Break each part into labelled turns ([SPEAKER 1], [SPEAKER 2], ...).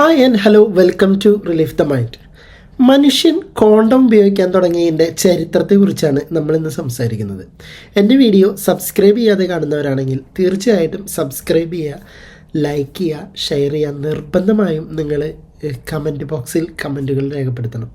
[SPEAKER 1] Hi and hello welcome to relief the mind മനുഷ്യൻ condom ഉപയോഗിക്കാൻ തുടങ്ങിയതിന്റെ ചരിത്രത്തെക്കുറിച്ചാണ് നമ്മൾ ഇന്ന് സംസാരിക്കുന്നത്. എന്റെ വീഡിയോ സബ്സ്ക്രൈബ് ചെയ്യാതെ കാണുന്നവരാണെങ്കിൽ തീർച്ചയായിട്ടും സബ്സ്ക്രൈബ് ചെയ്യുക ലൈക്ക് ചെയ്യുക ഷെയർ ചെയ്യുക നിർബന്ധമായും നിങ്ങൾ കമന്റ് ബോക്സിൽ കമന്റുകൾ രേഖപ്പെടുത്തണം.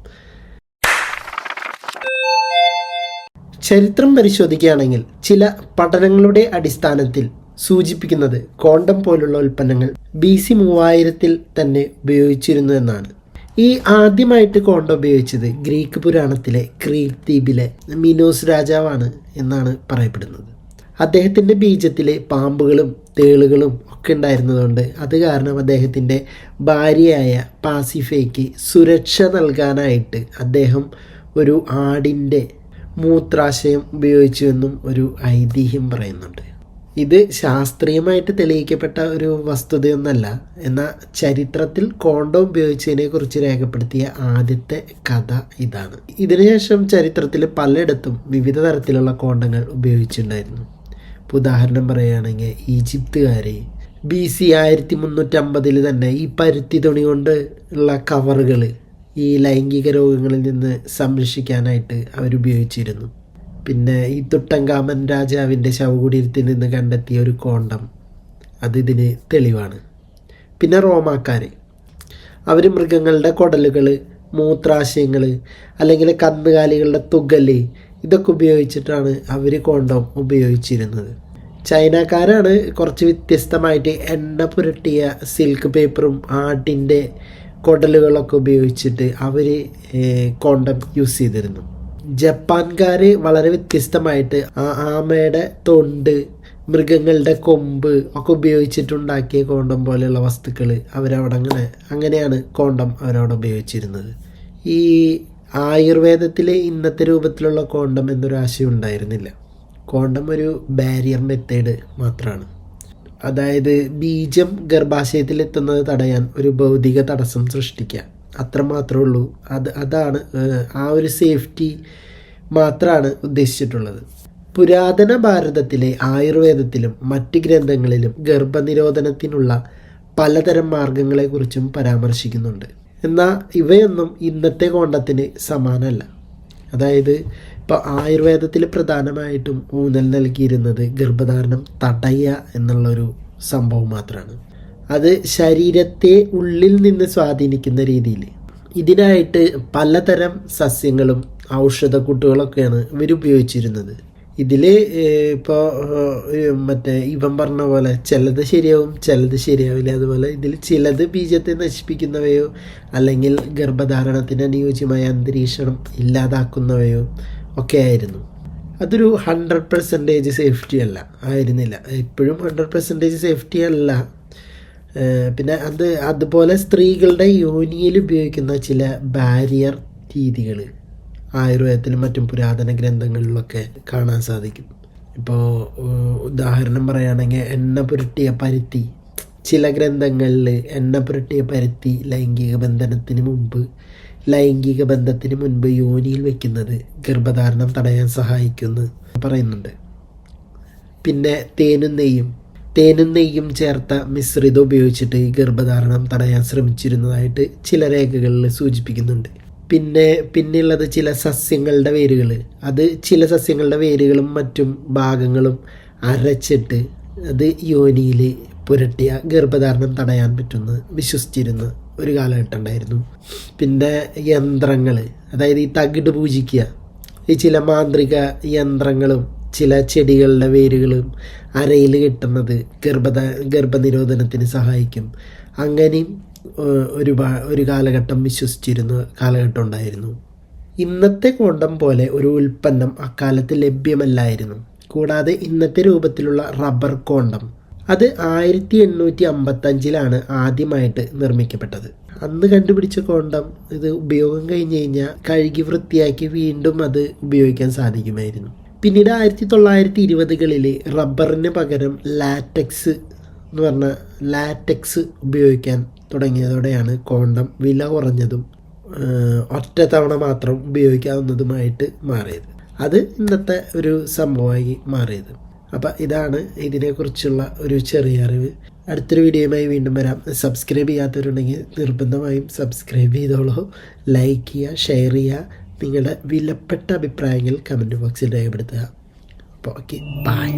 [SPEAKER 1] ചരിത്രം പരിശോധിക്കുകയാണെങ്കിൽ ചില പഠനങ്ങളുടെ അടിസ്ഥാനത്തിൽ സൂചിപ്പിക്കുന്നത് കോണ്ടം പോലുള്ള ഉൽപ്പന്നങ്ങൾ ബി സി മൂവായിരത്തിൽ തന്നെ ഉപയോഗിച്ചിരുന്നു എന്നാണ് ഈ ആദ്യമായിട്ട് കോണ്ടം ഉപയോഗിച്ചത് ഗ്രീക്ക് പുരാണത്തിലെ ക്രീറ്റ് ദ്വീപിലെ മിനോസ് രാജാവാണ് എന്നാണ് പറയപ്പെടുന്നത്. അദ്ദേഹത്തിന്റെ ബീജത്തിലെ പാമ്പുകളും തേളുകളും ഒക്കെ ഉണ്ടായിരുന്നതുകൊണ്ട് അത് കാരണം അദ്ദേഹത്തിന്റെ ഭാര്യയായ പാസിഫയ്ക്ക് സുരക്ഷ നൽകാനായിട്ട് അദ്ദേഹം ഒരു ആടിന്റെ മൂത്രാശയം ഉപയോഗിച്ചുവെന്നും ഒരു ഐതിഹ്യം പറയുന്നുണ്ട്. ഇത് ശാസ്ത്രീയമായിട്ട് തെളിയിക്കപ്പെട്ട ഒരു വസ്തുതയൊന്നല്ല. എന്നാൽ ചരിത്രത്തിൽ കോണ്ടം ഉപയോഗിച്ചതിനെ കുറിച്ച് രേഖപ്പെടുത്തിയ ആദ്യത്തെ കഥ ഇതാണ്. ഇതിനുശേഷം ചരിത്രത്തിൽ പലയിടത്തും വിവിധ തരത്തിലുള്ള കോണ്ടങ്ങൾ ഉപയോഗിച്ചിട്ടുണ്ടായിരുന്നു. ഇപ്പോൾ ഉദാഹരണം പറയുകയാണെങ്കിൽ ഈജിപ്തുകാർ ബി സി ആയിരത്തി മുന്നൂറ്റമ്പതിൽ തന്നെ ഈ പരുത്തി തുണി കൊണ്ട് ഉള്ള കവറുകൾ ഈ ലൈംഗിക രോഗങ്ങളിൽ നിന്ന് സംരക്ഷിക്കാനായിട്ട് അവരുപയോഗിച്ചിരുന്നു. പിന്നെ ഈ തുട്ടങ്കാമൻ രാജാവിന്റെ ശവകുടീരത്തിൽ നിന്ന് കണ്ടെത്തിയ ഒരു കോണ്ടം. അത് ഇതിന് തെളിവാണ്. പിന്നെ റോമാക്കാർ അവർ മൃഗങ്ങളുടെ കുടലുകൾ മൂത്രാശയങ്ങൾ അല്ലെങ്കിൽ കന്നുകാലികളുടെ തുകൽ ഇതൊക്കെ ഉപയോഗിച്ചിട്ടാണ് അവർ കോണ്ടം ഉപയോഗിച്ചിരുന്നത്. ചൈനക്കാരാണ് കുറച്ച് വ്യത്യസ്തമായിട്ട് എണ്ണ പുരട്ടിയ സിൽക്ക് പേപ്പറും ആട്ടിന്റെ കുടലുകളൊക്കെ ഉപയോഗിച്ചിട്ട് അവർ കോണ്ടം യൂസ് ചെയ്തിരുന്നു ജപ്പാൻകാർ വളരെ വ്യത്യസ്തമായിട്ട് ആ ആമയുടെ തൊണ്ട് മൃഗങ്ങളുടെ കൊമ്പ് ഒക്കെ ഉപയോഗിച്ചിട്ടുണ്ടാക്കിയ കോണ്ടം പോലെയുള്ള വസ്തുക്കൾ അവരവിടെ അങ്ങനെ അങ്ങനെയാണ് കോണ്ടം അവരവിടെ ഉപയോഗിച്ചിരുന്നത്. ഈ ആയുർവേദത്തിലെ ഇന്നത്തെ രൂപത്തിലുള്ള കോണ്ടം എന്നൊരു ആശയം ഉണ്ടായിരുന്നില്ല. കോണ്ടം ഒരു ബാരിയർ മെത്തേഡ് മാത്രമാണ് അതായത് ബീജം ഗർഭാശയത്തിൽ എത്തുന്നത് തടയാൻ ഒരു ഭൗതിക തടസ്സം സൃഷ്ടിക്കുക അത്ര മാത്രമേ ഉള്ളൂ. അത് അതാണ് ആ ഒരു സേഫ്റ്റി മാത്രമാണ് ഉദ്ദേശിച്ചിട്ടുള്ളത്. പുരാതന ഭാരതത്തിലെ ആയുർവേദത്തിലും മറ്റ് ഗ്രന്ഥങ്ങളിലും ഗർഭനിരോധനത്തിനുള്ള പലതരം മാർഗങ്ങളെക്കുറിച്ചും പരാമർശിക്കുന്നുണ്ട്. എന്നാൽ ഇവയൊന്നും ഇന്നത്തെ കോണ്ടത്തിന് സമാനമല്ല. അതായത് ഇപ്പോൾ ആയുർവേദത്തിൽ പ്രധാനമായിട്ടും ഊന്നൽ നൽകിയിരുന്നത് ഗർഭധാരണം തടയുക എന്നുള്ളൊരു സംഭവം മാത്രമാണ് അത് ശരീരത്തെ ഉള്ളിൽ നിന്ന് സ്വാധീനിക്കുന്ന രീതിയിൽ ഇതിനായിട്ട് പലതരം സസ്യങ്ങളും ഔഷധക്കൂട്ടുകളൊക്കെയാണ് ഇവർ ഉപയോഗിച്ചിരുന്നത്. ഇതിൽ ഇപ്പോൾ മറ്റേ ഇവൻ പറഞ്ഞ പോലെ ചിലത് ശരിയാവും ചിലത് ശരിയാവില്ല. അതുപോലെ ഇതിൽ ചിലത് ബീജത്തെ നശിപ്പിക്കുന്നവയോ അല്ലെങ്കിൽ ഗർഭധാരണത്തിന് അനുയോജ്യമായ അന്തരീക്ഷം ഇല്ലാതാക്കുന്നവയോ ഒക്കെ ആയിരുന്നു. അതൊരു ഹൺഡ്രഡ് പെർസെന്റേജ് സേഫ്റ്റി അല്ല ആയിരുന്നില്ല. ഇപ്പോഴും ഹൺഡ്രഡ് പെർസെന്റേജ് സേഫ്റ്റി അല്ല. പിന്നെ അത് അതുപോലെ സ്ത്രീകളുടെ യോനിയിൽ ഉപയോഗിക്കുന്ന ചില ബാരിയർ രീതികൾ ആയുർവേദത്തിലും മറ്റും പുരാതന ഗ്രന്ഥങ്ങളിലൊക്കെ കാണാൻ സാധിക്കും. ഇപ്പോൾ ഉദാഹരണം പറയുകയാണെങ്കിൽ എണ്ണ പുരട്ടിയ പരുത്തി ചില ഗ്രന്ഥങ്ങളിൽ എണ്ണ പുരട്ടിയ പരുത്തി ലൈംഗിക ബന്ധനത്തിന് മുമ്പ് ലൈംഗിക ബന്ധത്തിന് മുൻപ് യോനിയിൽ വെക്കുന്നത് ഗർഭധാരണം തടയാൻ സഹായിക്കുമെന്ന് പറയുന്നുണ്ട്. പിന്നെ തേനും നെയ്യും. തേനും നെയ്യും ചേർത്ത മിശ്രിതം ഉപയോഗിച്ചിട്ട് ഈ ഗർഭധാരണം തടയാൻ ശ്രമിച്ചിരുന്നതായിട്ട് ചില രേഖകളിൽ സൂചിപ്പിക്കുന്നുണ്ട്. പിന്നെ പിന്നെയുള്ളത് ചില സസ്യങ്ങളുടെ വേരുകൾ. അത് ചില സസ്യങ്ങളുടെ വേരുകളും മറ്റും ഭാഗങ്ങളും അരച്ചിട്ട് അത് യോനിയിൽ പുരട്ടിയ ഗർഭധാരണം തടയാൻ പറ്റുമെന്ന് വിശ്വസിച്ചിരുന്ന ഒരു കാലഘട്ടം ഉണ്ടായിരുന്നു. പിന്നെ യന്ത്രങ്ങൾ അതായത് ഈ തകിട് പൂജിക്കുക ഈ ചില മാന്ത്രിക യന്ത്രങ്ങളും ചില ചെടികളുടെ വേരുകളും അരയിൽ കിട്ടുന്നത് ഗർഭത ഗർഭനിരോധനത്തിന് സഹായിക്കും. അങ്ങനെയും ഒരു ഒരു കാലഘട്ടം വിശ്വസിച്ചിരുന്ന കാലഘട്ടം ഉണ്ടായിരുന്നു. ഇന്നത്തെ കോണ്ടം പോലെ ഒരു ഉൽപ്പന്നം അക്കാലത്ത് ലഭ്യമല്ലായിരുന്നു. കൂടാതെ ഇന്നത്തെ രൂപത്തിലുള്ള റബ്ബർ കോണ്ടം അത് ആയിരത്തി എണ്ണൂറ്റി അമ്പത്തഞ്ചിലാണ് ആദ്യമായിട്ട് നിർമ്മിക്കപ്പെട്ടത്. അന്ന് കണ്ടുപിടിച്ച കോണ്ടം ഇത് ഉപയോഗം കഴിഞ്ഞ് കഴിഞ്ഞാൽ കഴുകി വൃത്തിയാക്കി വീണ്ടും അത് ഉപയോഗിക്കാൻ സാധിക്കുമായിരുന്നു. പിന്നീട് ആയിരത്തി തൊള്ളായിരത്തി ഇരുപതുകളിൽ റബ്ബറിന് പകരം ലാറ്റക്സ് എന്ന് പറഞ്ഞ ലാറ്റക്സ് ഉപയോഗിക്കാൻ തുടങ്ങിയതോടെയാണ് കോണ്ടം വില കുറഞ്ഞതും ഒറ്റ തവണ മാത്രം ഉപയോഗിക്കാവുന്നതുമായിട്ട് മാറിയത്. അത് ഇന്നത്തെ ഒരു സംഭവമായി മാറിയത്. അപ്പം ഇതാണ് ഇതിനെക്കുറിച്ചുള്ള ഒരു ചെറിയ അറിവ്. അടുത്തൊരു വീഡിയോയുമായി വീണ്ടും വരാം. സബ്സ്ക്രൈബ് ചെയ്യാത്തവരുണ്ടെങ്കിൽ നിർബന്ധമായും സബ്സ്ക്രൈബ് ചെയ്തോളൂ. ലൈക്ക് ചെയ്യുക ഷെയർ ചെയ്യുക. നിങ്ങളുടെ വിലപ്പെട്ട അഭിപ്രായങ്ങൾ കമന്റ് ബോക്സിൽ രേഖപ്പെടുത്തുക. അപ്പോൾ ഓക്കെ ബൈ